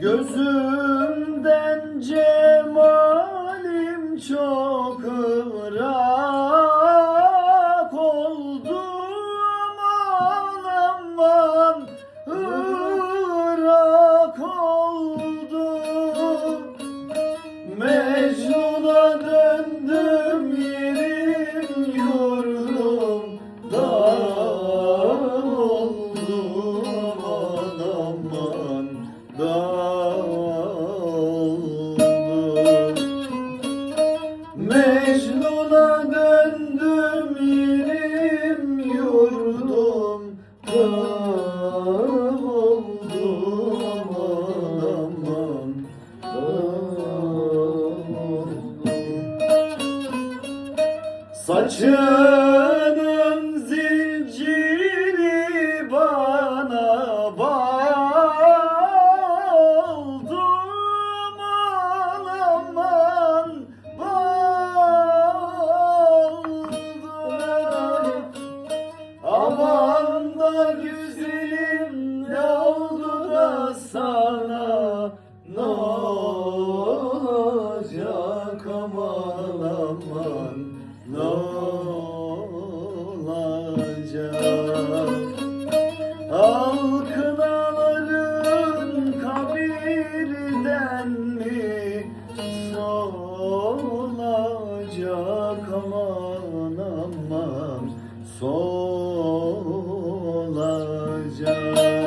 Gözümden cemalim çok ırak oldu. Aman aman ırak oldu. Mecnun'a döndüm yerim yurdum dar oldu. Aman aman dar yurdum dar oldu aman aman. Saçım güzelim ne oldu da sana ne olacak aman aman ne olacak? Halkınaların kabirden mi solacak aman aman? Sol jaa